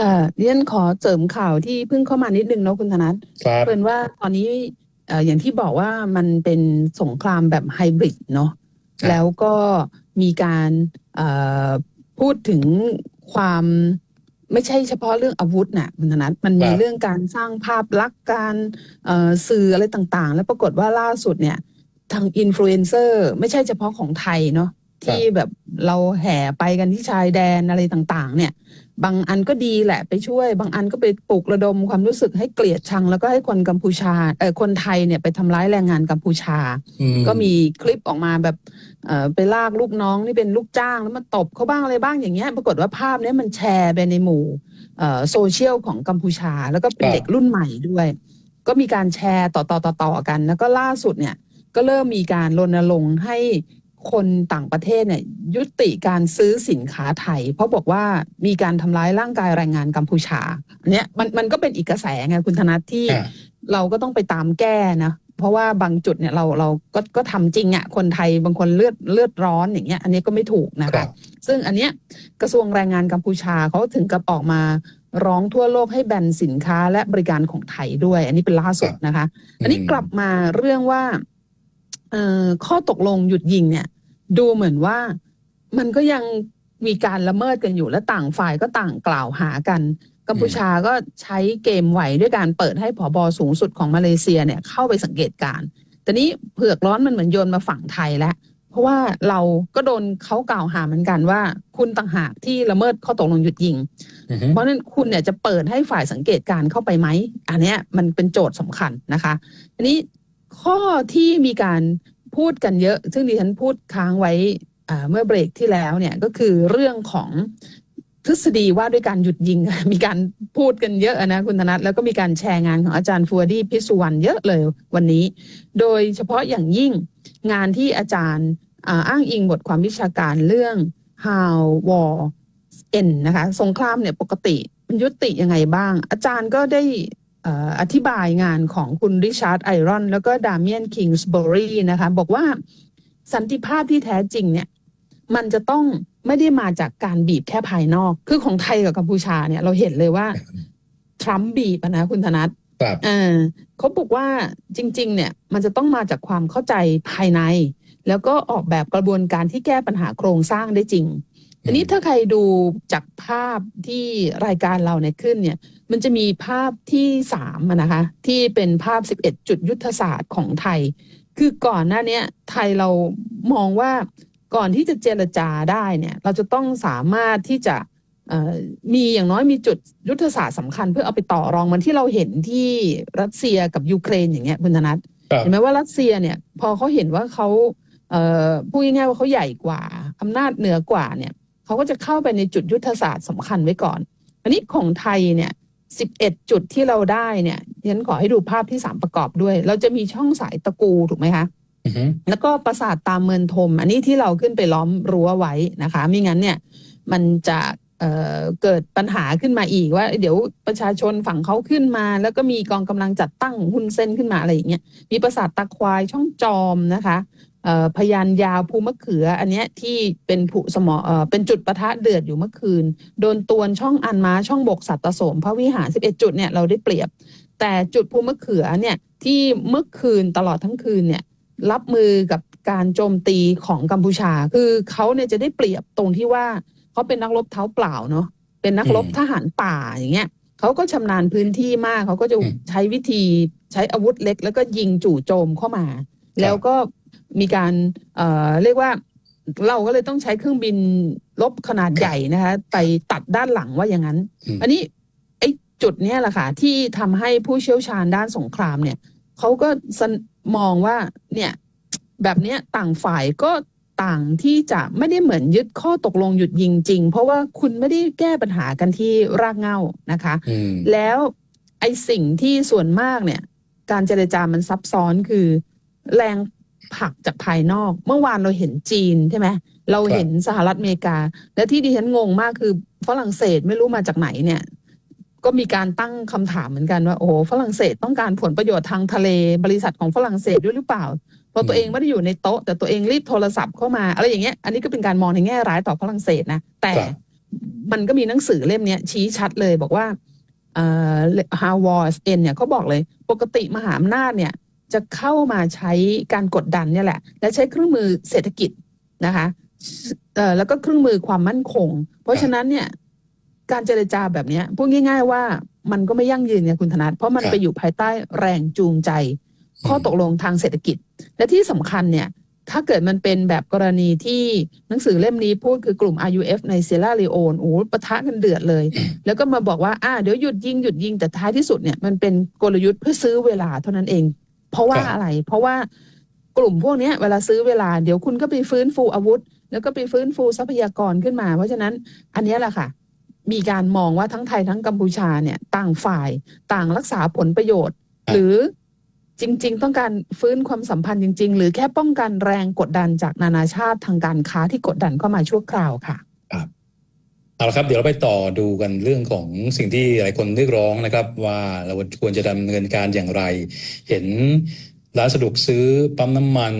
ค่ะดิฉันขอเสริมข่าวที่เพิ่งเข้ามานิดนึงเนาะคุณธนัทครับเป็นว่าตอนนี้เอ่ออย่างที่บอกว่ามันเป็นสงครามแบบไฮบริดเนาะครับแล้วก็มีการเอ่อพูดถึงความไม่ใช่เฉพาะเรื่องอาวุธน่ะคุณธนัทมันมีเรื่องการสร้างภาพลักษณ์การเอ่อสื่ออะไรต่างๆ แล้วปรากฏว่าล่าสุดเนี่ย ทางอินฟลูเอนเซอร์ไม่ใช่เฉพาะของไทยเนาะที่แบบเราแห่ไปกันที่ชายแดนอะไรต่างๆ เนี่ย บางอันก็ดีแหละไปช่วย บางอันก็ไปปลุกระดมความรู้สึกให้เกลียดชัง แล้วก็ให้คนกัมพูชาเออคนไทยเนี่ยไปทำร้ายแรงงานกัมพูชาอืก็มีคลิปออกมาแบบเอ่อไปลากลูกน้องที่เป็นลูกจ้างแล้วมาตบเขาบ้างอะไรบ้างอย่างเงี้ยปรากฏว่าภาพเนี้ยมันแชร์ไปในหมู่เอ่อโซเชียลของกัมพูชา แล้วก็เป็นเด็กรุ่นใหม่ด้วย ก็มีการแชร์ต่อต่อต่อต่อกัน แล้วก็ล่าสุดเนี่ยก็เริ่มมีการรณรงค์ให้ คนต่างประเทศเนี่ยยุติการซื้อสินค้าไทย เพราะบอกว่ามีการทำร้ายร่างกายแรงงานกัมพูชาอันเนี้ยมันมันก็เป็นอีกกระแสไงคุณธนัทที่อ่าเราก็ต้องไปตามแก้นะเพราะว่าบางจุดเนี่ยเราเราก็ก็ทำจริงอะ่ะคนไทยบางคนเลือดเลือดร้อนอย่างเงี้ย อันนี้ก็ไม่ถูกนะครัคะบซึ่งอันเนี้ยกระทรวงแรงงานกัมพูชาเขาถึงกับออกมาร้องทั่วโลกให้แบนสินค้าและบริการของไทยด้วย อันนี้เป็นล่าสุดนะคะ อันนี้กลับมาเรื่องว่าเอ่อ ข้อตกลงหยุดยิงเนี่ย ดูเหมือนว่ามันก็ยังมีการละเมิดกันอยู่และต่างฝ่ายก็ต่างกล่าวหากัน กัมพูชาก็ใช้เกมไหวด้วยการเปิดให้ผอบอสูงสุดของมาเลเซียเนี่ยเข้าไปสังเกตการณ์แต่นี้เผือกร้อนมันเหมือนโยนมาฝั่งไทยแล้ว เพราะว่าเราก็โดนเขากล่าวหาเหมือนกันว่า คุณต่างหากที่ละเมิดข้อตกลงหยุดยิงอือฮึเพราะฉะนั้นคุณเนี่ยจะเปิดให้ฝ่ายสังเกตการณ์เข้าไปไหม อันเนี้ยมันเป็นโจทย์สำคัญนะคะอันนี้ ข้อที่มีการพูดกันเยอะ ซึ่งดิฉันพูดค้างไว้เมื่อเบรกที่แล้วเนี่ยก็คือเรื่องของทฤษฎีว่าด้วยการหยุดยิง มีการพูดกันเยอะนะคุณธนัทแล้วก็มีการแชร์งานของอาจารย์ฟัวดี้พิสุวรรณเยอะเลยวันนี้ โดยเฉพาะอย่างยิ่งงานที่อาจารย์อ้างอิงบทความวิชาการเรื่อง how war end นะคะ สงครามเนี่ยปกติมันยุติยังไงบ้าง อาจารย์ก็ได้ อ่ออธิบายงานของคุณริชาร์ดไอรอน แล้วก็ดามิ a นคิงส์บอรีนะคะบอกว่าสันติภาพที่แท้จริงเนี่ยมันจะต้องไม่ได้มาจากการบีบแค่ภายนอก คือของไทยกับกัมพูชาเนี่ยเราเห็นเลยว่าทรัมป์บีบอะนะคุณธนัทครับเออเขาบอกว่าจริง ๆ เนี่ยมันจะต้องมาจากความเข้าใจภายใน แล้วก็ออกแบบกระบวนการที่แก้ปัญหาโครงสร้างได้จริง ทีนี้ถ้าใครดูจากภาพที่รายการเราเนี่ยขึ้นเนี่ย มันจะมีภาพที่สามอะนะคะ ที่เป็นภาพ 11 จุดยุทธศาสตร์ของไทย คือก่อนหน้าเนี้ยไทยเรามองว่าก่อนที่จะเจรจาได้เนี่ย เราจะต้องสามารถที่จะเอ่อมีอย่างน้อยมีจุดยุทธศาสตร์สำคัญเพื่อเอาไปต่อรองเหมันที่เราเห็นที่รัสเซียกับยูเครนอย่างเงี้ยคุณธนัทครับเห็นไหมว่ารัสเซียเนี่ยพอเขาเห็นว่าเขาเอ่อพูดง่ายๆว่าเขาใหญ่กว่าอำนาจเหนือกว่าเนี่ย เขาก็จะเข้าไปในจุดยุทธศาสตร์สำคัญไว้ก่อน อันนี้ของไทยเนี่ย11จุดที่เราได้เนี่ยฉันขอให้ดูภาพที่สามประกอบด้วย เราจะมีช่องสายตะกูถูกไหมคะอือฮึแล้วก็ปราสาทตามเมืองทม อันนี้ที่เราขึ้นไปล้อมรั้วไว้นะคะไม่งั้นเนี่ยมันจะเอ่อเกิดปัญหาขึ้นมาอีกว่า เดี๋ยวประชาชนฝั่งเขาขึ้นมา แล้วก็มีกองกำลังจัดตั้งหุ้นเส้นขึ้นมาอะไรอย่างเงี้ยมีปราสาทตะควายช่องจอมนะคะเอ่อ พยานยาวภูมะเขือ อันเนี้ยที่เป็นผุสมอเป็นจุดประทะเดือดอยู่เมื่อคืน โดนตวนช่องอันม้าช่องบกสัตตโสมพระวิหาร 11 จุดเนี่ยเราได้เปรียบ แต่จุดภูมะเขือเนี่ยที่เมื่อคืนตลอดทั้งคืนเนี่ยรับมือกับการโจมตีของกัมพูชา คือเขาเนี่ยจะได้เปรียบตรงที่ว่าเขาเป็นนักรบเท้าเปล่าเนาะเป็นนักรบทหารป่าอย่างเงี้ยเขาก็ชำนาญพื้นที่มากเขาก็จะใช้วิธีใช้อาวุธเล็ก แล้วก็ยิงจู่โจมเข้ามา แล้วก็ มีการเอ่อเรียกว่าเราก็เลยต้องใช้เครื่องบินลบขนาดใหญ่นะคะไปตัดด้านหลังว่าอย่างนั้นอืมอันนี้ไอ้จุดเนี้ยแหละค่ะที่ทำให้ผู้เชี่ยวชาญด้านสงครามเนี่ยเขาก็สนมองว่าเนี่ยแบบเนี้ยต่างฝ่ายก็ต่างที่จะไม่ได้เหมือนยึดข้อตกลงหยุดยิงจริง เพราะว่าคุณไม่ได้แก้ปัญหากันที่รากเหง้านะคะอืมแล้วไอ้สิ่งที่ส่วนมากเนี่ย การเจรจามันซับซ้อนคือ แรง ผลักจากภายนอก เมื่อวานเราเห็นจีนใช่ไหมเราเห็นสหรัฐอเมริกา และที่ดิฉันงงมากคือฝรั่งเศสไม่รู้มาจากไหนเนี่ยก็มีการตั้งคำถามเหมือนกันว่าโอ้โหฝรั่งเศสต้องการผลประโยชน์ทางทะเลบริษัทของฝรั่งเศสด้วยหรือเปล่าเพราะตัวเองไม่ได้อยู่ในโต๊ะ แต่ตัวเองรีบโทรศัพท์เข้ามาอะไรอย่างเงี้ยอันนี้ก็เป็นการมองในแง่ร้ายต่อฝรั่งเศสนะแต่ครับมันก็มีหนังสือเล่มเนี้ยชี้ชัดเลยบอกว่าเอ่อ Harvard N เนี่ยเขาบอกเลย ปกติมหาอำนาจเนี่ย จะเข้ามาใช้การกดดันเนี่ยแหละ และใช้เครื่องมือเศรษฐกิจนะคะเอ่อแล้วก็เครื่องมือความมั่นคง เพราะฉะนั้นเนี่ยการเจรจาแบบเนี้ยพูดง่าย ๆ ว่ามันก็ไม่ยั่งยืนไงคุณธนัทเพราะมันครับไปอยู่ภายใต้แรงจูงใจ ข้อตกลงทางเศรษฐกิจ และที่สำคัญเนี่ยถ้าเกิดมันเป็นแบบกรณีที่หนังสือเล่มนี้พูดคือกลุ่ม RUF ในเซราลีโอนโอ้โหปะทะกันเดือดเลย แล้วก็มาบอกว่าอ่าเดี๋ยวหยุดยิงหยุดยิงแต่ท้ายที่สุดเนี่ยมันเป็นกลยุทธ์เพื่อซื้อเวลาเท่านั้นเอง เพราะว่าครับอะไร เพราะว่ากลุ่มพวกเนี้ยเวลาซื้อเวลาเดี๋ยวคุณก็ไปฟื้นฟูอาวุธ แล้วก็ไปฟื้นฟูทรัพยากรขึ้นมา เพราะฉะนั้นอันเนี้ยแหละค่ะ มีการมองว่าทั้งไทยทั้งกัมพูชาเนี่ย ต่างฝ่ายต่างรักษาผลประโยชน์ครับหรือจริง ๆ ต้องการฟื้นความสัมพันธ์จริง ๆ หรือแค่ป้องกันแรงกดดันจากนานาชาติทางการค้าที่กดดันเข้ามาชั่วคราวค่ะ เอาละครับเดี๋ยวเราไปต่อดูกันเรื่องของสิ่งที่หลายคนเรียกร้องนะครับ ว่าเราควรจะดำเนินการอย่างไร เห็นร้านสะดวกซื้อปั๊มน้ำมัน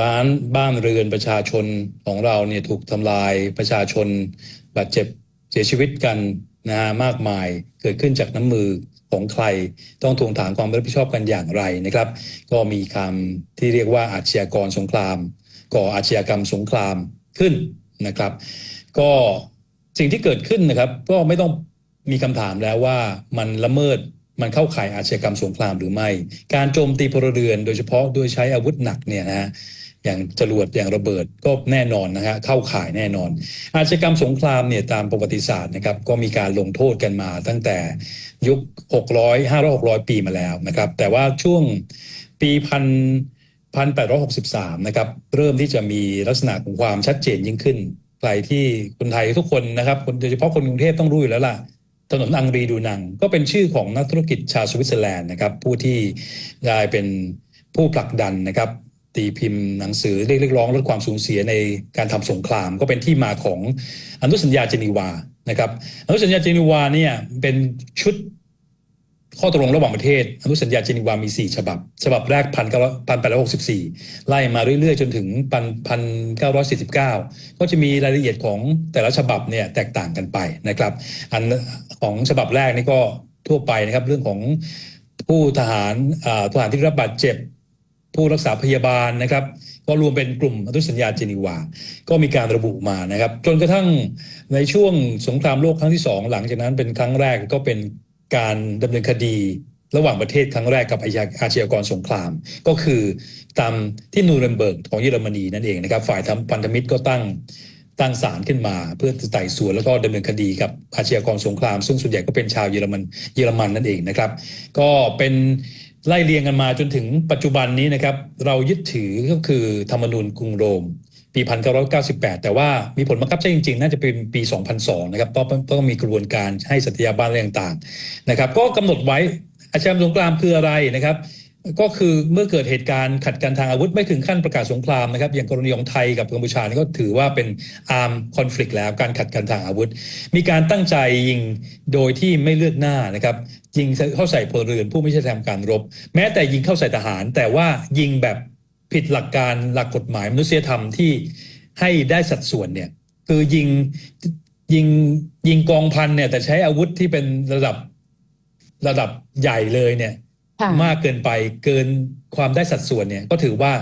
ร้านบ้านเรือนประชาชนของเราเนี่ยถูกทำลายประชาชนบาดเจ็บเสียชีวิตกันนะฮะมากมายเกิดขึ้นจากน้ำมือของใครต้องทวงถามความรับผิดชอบกันอย่างไรนะครับ ก็มีคำที่เรียกว่าอาชญากรสงคราม ก่ออาชญากรรมสงครามขึ้นนะครับ ก็ สิ่งที่เกิดขึ้นนะครับ ก็ไม่ต้องมีคำถามแล้วว่ามันละเมิดมันเข้าข่ายอาชญากรรมสงครามหรือไม่ การโจมตีพลเรือน โดยเฉพาะโดยใช้อาวุธหนักเนี่ยนะฮะอย่างจรวดอย่างระเบิดก็แน่นอนนะฮะเข้าข่ายแน่นอน อาชญากรรมสงครามเนี่ยตามประวัติศาสตร์นะครับก็มีการลงโทษกันมาตั้งแต่ยุค 600 500 600 ปีมาแล้วนะครับ แต่ว่าช่วงปีพัน1863 นะครับ เริ่มที่จะมีลักษณะของความชัดเจนยิ่งขึ้น ใครที่คนไทยทุกคนนะครับคนโดยเฉพาะคนกรุงเทพต้องรู้อยู่แล้วล่ะถนนอังรีดูนัง ก็เป็นชื่อของนักธุรกิจชาวสวิตเซอร์แลนด์นะครับ ผู้ที่ได้เป็นผู้ผลักดันนะครับตีพิมพ์หนังสือเรียกร้องลดความสูญเสียในการทำสงคราม ก็เป็นที่มาของอนุสัญญาเจนีวานะครับอนุสัญญาเจนีวาเนี่ยเป็นชุด ข้อตกลงระหว่างประเทศ อนุสัญญาเจนีวามี 4 ฉบับ ฉบับแรกพันเก้าพันแปดร้อยหกสิบสี่ไล่มาเรื่อยๆ จนถึงพันพันเก้าร้อยสี่สิบเก้าก็จะมีรายละเอียดของแต่ละฉบับเนี่ยแตกต่างกันไปนะครับ อันของฉบับแรกนี่ก็ทั่วไปนะครับ เรื่องของผู้ทหารทหารที่รับบาดเจ็บ ผู้รักษาพยาบาลนะครับ ก็รวมเป็นกลุ่มอนุสัญญาเจนีวา ก็มีการระบุมานะครับ จนกระทั่งในช่วงสงครามโลกครั้งที่สองหลังจากนั้นเป็นครั้งแรกก็เป็น การดำเนินคดีระหว่างประเทศครั้งแรกกับอาชญากรสงคราม ก็คือตามที่นูเรมเบิร์กของเยอรมนีนั่นเองนะครับ ฝ่ายทำพันธมิตรก็ตั้งตั้งศาลขึ้นมา เพื่อไต่สวนแล้วก็ดำเนินคดีกับอาชญากรสงคราม ซึ่งส่วนใหญ่ก็เป็นชาวเยอรมันเยอรมันนั่นเองนะครับ ก็เป็นไล่เรียงกันมาจนถึงปัจจุบันนี้นะครับ เรายึดถือก็คือธรรมนูญกรุงโรม ปี 1998 แต่ว่ามีผลบังคับใช้จริงๆ น่าจะเป็นปี 2002 นะครับเพราะต้องมีกระบวนการให้สัตยาบันอะไรต่างๆนะครับ ก็กำหนดไว้อาชญากรรมสงครามคืออะไรนะครับ ก็คือเมื่อเกิดเหตุการณ์ขัดกันทางอาวุธไม่ถึงขั้นประกาศสงครามนะครับ อย่างกรณีของไทยกับกัมพูชานี่ก็ถือว่าเป็นอาร์มคอน FLICT แล้วการขัดกันทางอาวุธ มีการตั้งใจยิงโดยที่ไม่เลือกหน้านะครับยิงเข้าใส่พลเรือนผู้ไม่ใช่ทำการรบ แม้แต่ยิงเข้าใส่ทหาร แต่ว่ายิงแบบ ผิดหลักการหลักกฎหมายมนุษยธรรมที่ให้ได้สัดส่วนเนี่ยคือยิงยิงยิงกองพันเนี่ย แต่ใช้อาวุธที่เป็นระดับระดับใหญ่เลยเนี่ยค่ะมากเกินไปเกินความได้สัดส่วนเนี่ย ก็ถือว่า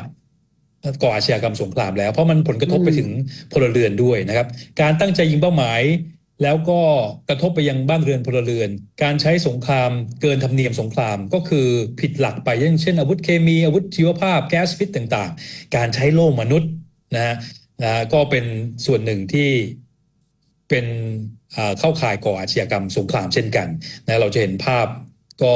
ก่ออาชญากรรมสงครามแล้ว เพราะมันผลกระทบไปอืมถึงพลเรือนด้วยนะครับ การตั้งใจยิงเป้าหมาย แล้วก็กระทบไปยังบ้านเรือนพลเรือน การใช้สงครามเกินธรรมเนียมสงครามก็คือผิดหลักไปอย่างเช่น อาวุธเคมีอาวุธชีวภาพแก๊สพิษต่างๆ การใช้โล่มนุษย์นะฮะนะก็เป็นส่วนหนึ่งที่เป็นเข้าข่ายก่ออาชญากรรมสงครามเช่นกันนะเราจะเห็นภาพก็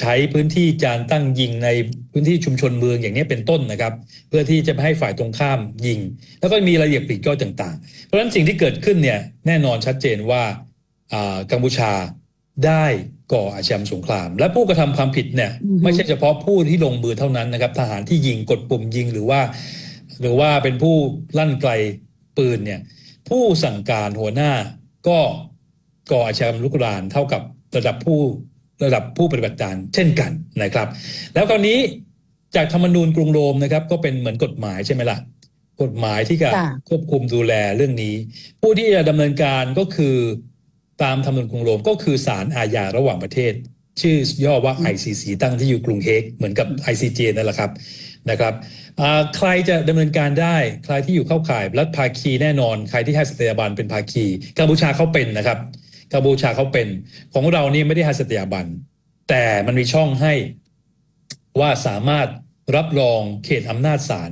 ใช้พื้นที่การตั้งยิงในพื้นที่ชุมชนเมืองอย่างนี้เป็นต้นนะครับ เพื่อที่จะไม่ให้ฝ่ายตรงข้ามยิง แล้วก็มีรายละเอียดปลีกย่อยต่าง ๆ เพราะฉะนั้นสิ่งที่เกิดขึ้นเนี่ยแน่นอนชัดเจนว่าอ่ากัมพูชาได้ก่ออาชญากรรมสงคราม และผู้กระทำความผิดเนี่ยอือฮึไม่ใช่เฉพาะผู้ที่ลงมือเท่านั้นนะครับ ทหารที่ยิงกดปุ่มยิงหรือว่า หรือว่าเป็นผู้ลั่นไกลปืนเนี่ยผู้สั่งการหัวหน้าก็ก่ออาชญากรรมลุกรานเท่ากับระดับผู้ ระดับผู้ปฏิบัติการเช่นกันนะครับ แล้วคราวนี้จากธรรมนูญกรุงโรมนะครับ ก็เป็นเหมือนกฎหมายใช่ไหมล่ะกฎหมายที่จะค่ะควบคุมดูแลเรื่องนี้ ผู้ที่จะดำเนินการก็คือตามธรรมนูญกรุงโรมก็คือศาลอาญาระหว่างประเทศ ชื่อย่อว่า ICC ตั้งที่อยู่กรุงเฮกเหมือนกับ ICJ นั่นแหละครับนะครับอ่าใครจะดำเนินการได้ ใครที่อยู่เข้าข่ายรัฐภาคีแน่นอน ใครที่ให้สถาบันเป็นภาคีกัมพูชาเขาเป็นนะครับ กัมพูชาเขาเป็น ของเรานี่ไม่ได้ให้สถาบัน แต่มันมีช่องให้ว่าสามารถรับรองเขตอำนาจศาล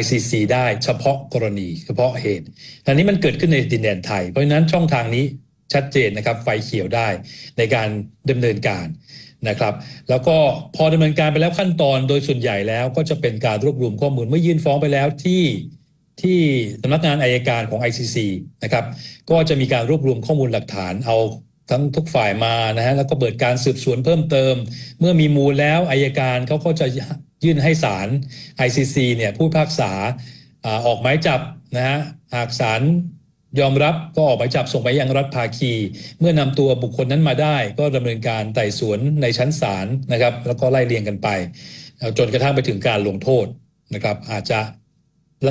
ICC ได้เฉพาะกรณีเฉพาะเหตุอันนี้มันเกิดขึ้นในดินแดนไทย เพราะฉะนั้นช่องทางนี้ชัดเจนนะครับ ไฟเขียวได้ในการดำเนินการนะครับ แล้วก็พอดำเนินการไปแล้วขั้นตอนโดยส่วนใหญ่แล้วก็จะเป็นการรวบรวมข้อมูลเมื่อยื่นฟ้องไปแล้วที่ ที่สำนักงานอายการของ ICC นะครับก็จะมีการรวบรวมข้อมูลหลักฐานเอาทั้งทุกฝ่ายมานะฮะแล้วก็เปิดการสืบสวนเพิ่มเติม เมื่อมีมูลแล้วอายการเขาก็จะยื่นให้ศาล ICC เนี่ยผู้พิพากษาออกหมายจับนะฮะหากศาลยอมรับก็ออกหมายจับส่งไปยังรัฐภาคี เมื่อนำตัวบุคคลนั้นมาได้ ก็ดำเนินการไต่สวนในชั้นศาลนะครับ แล้วก็ไล่เรียงกันไป จนกระทั่งไปถึงการลงโทษนะครับ อาจจะ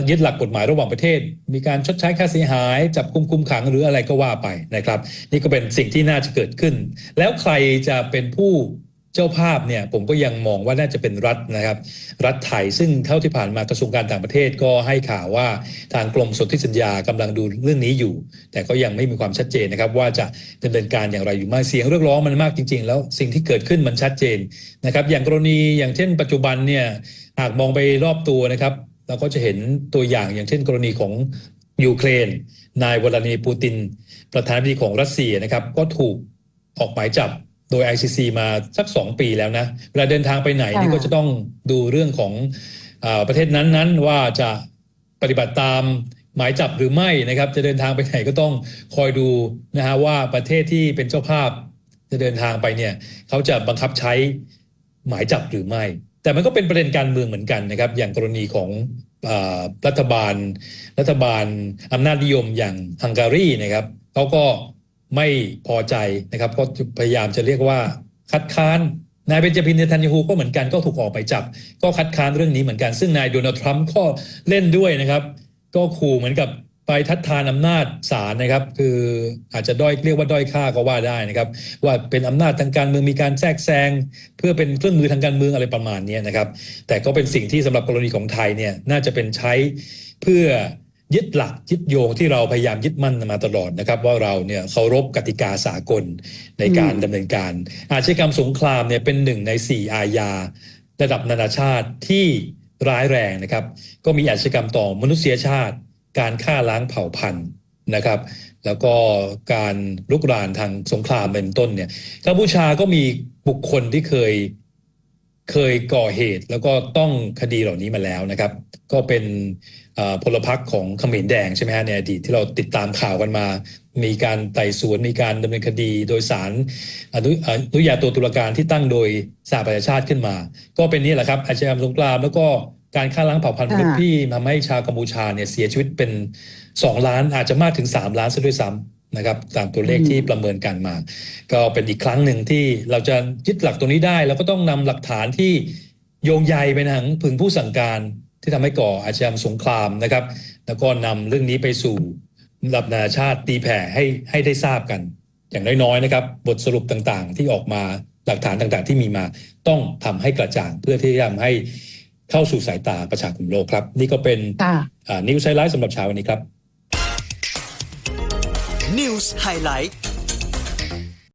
ยึดหลักกฎหมายระหว่างประเทศ มีการชดใช้ค่าเสียหาย จับกุมคุมขังหรืออะไรก็ว่าไปนะครับ นี่ก็เป็นสิ่งที่น่าจะเกิดขึ้น แล้วใครจะเป็นผู้เจ้าภาพเนี่ยผมก็ยังมองว่าน่าจะเป็นรัฐนะครับ รัฐไทยซึ่งเท่าที่ผ่านมากระทรวงการต่างประเทศก็ให้ข่าวว่าทางกรมสนธิสัญญากำลังดูเรื่องนี้อยู่ แต่ก็ยังไม่มีความชัดเจนนะครับ ว่าจะดำเนินการอย่างไรอยู่ไหมเสียงเรียกร้องมันมากจริง ๆ แล้วสิ่งที่เกิดขึ้นมันชัดเจนนะครับ อย่างกรณีอย่างเช่น ปัจจุบันเนี่ยหากมองไปรอบตัวนะครับ เราก็จะเห็นตัวอย่างอย่างเช่นกรณีของยูเครน นายวลาดิเมียร์ปูติน ประธานาธิบดีของรัสเซียนะครับ ก็ถูกออกหมายจับโดย ICC มาสักสองปีแล้วนะเวลาเดินทางไปไหนนี่ค่ะก็จะต้องดูเรื่องของอาประเทศนั้นๆ ว่าจะปฏิบัติตามหมายจับหรือไม่นะครับ จะเดินทางไปไหนก็ต้องคอยดูนะฮะว่าประเทศที่เป็นเจ้าภาพจะเดินทางไปเนี่ย เขาจะบังคับใช้หมายจับหรือไม่ แต่มันก็เป็นประเด็นการเมืองเหมือนกันนะครับ อย่างกรณีของอรัฐบาล รัฐบาลอำนาจนิยมอย่างฮังการีนะครับเขาก็ไม่พอใจนะครับก็พยายามจะเรียกว่าคัดค้านนายเบนจามินเนทันยาฮูก็เหมือนกันก็ถูกออกไปจับ ก็คัดค้านเรื่องนี้เหมือนกันซึ่งนายโดนัลด์ทรัมป์ก็เล่นด้วยนะครับ ก็ขู่เหมือนกับ ไปทัดทานอำนาจศาลนะครับ คืออาจจะด้อยเรียกว่าด้อยค่าก็ว่าได้นะครับ ว่าเป็นอำนาจทางการเมืองมีการแทรกแซงเพื่อเป็นเครื่องมือทางการเมืองอะไรประมาณนี้นะครับ แต่ก็เป็นสิ่งที่สำหรับกรณีของไทยเนี่ยน่าจะเป็นใช้เพื่อยึดหลักยึดโยงที่เราพยายามยึดมั่นมาตลอดนะครับ ว่าเราเนี่ยเคารพกติกาสากลในการดำเนินการ อาชญากรรมสงครามเนี่ยเป็นหนึ่งในสี่อาญาระดับนานาชาติที่ร้ายแรงนะครับ ก็มีอาชญากรรมต่อมนุษยชาติ การฆ่าล้างเผ่าพันธุ์นะครับ แล้วก็การลุกรานทางสงครามเป็นต้นเนี่ยกัมพูชาก็มีบุคคลที่เคยเคยก่อเหตุแล้วก็ต้องคดีเหล่านี้มาแล้วนะครับ ก็เป็นพลพรรคของเขมรแดงใช่ไหมฮะในอดีตที่เราติดตามข่าวกันมา มีการไต่สวนมีการดำเนินคดีโดยสารอนุอนุญาโตตุลาการที่ตั้งโดยสหประชาชาติขึ้นมา ก็เป็นนี่แหละครับอาชญากรรมสงครามแล้วก็ การฆ่าล้างเผ่าพันธุ์มนุษย์ค่ะที่ทำให้ชาวกัมพูชาเนี่ยเสียชีวิตเป็น2ล้านอาจจะมากถึง3ล้านซะด้วยซ้ำนะครับตามตัวเลขอืมที่ประเมินกันมา ก็เป็นอีกครั้งหนึ่งที่เราจะยึดหลักตรงนี้ได้แล้วก็ต้องนำหลักฐานที่โยงใยไปทางถึงผู้สั่งการที่ทำให้ก่ออาชญากรรมสงครามนะครับ แล้วก็นำเรื่องนี้ไปสู่ระดับนานาชาติตีแผ่ให้ให้ได้ทราบกัน อย่างน้อยๆนะครับ บทสรุปต่างๆ ที่ออกมาหลักฐานต่างๆ ที่มีมาต้องทำให้กระจ่างเพื่อที่จะทำให้ เข้าสู่สายตาประชาคมโลกครับ นี่ก็เป็นค่ะนิวไซไลท์สำหรับเช้าวันนี้ครับ News Highlight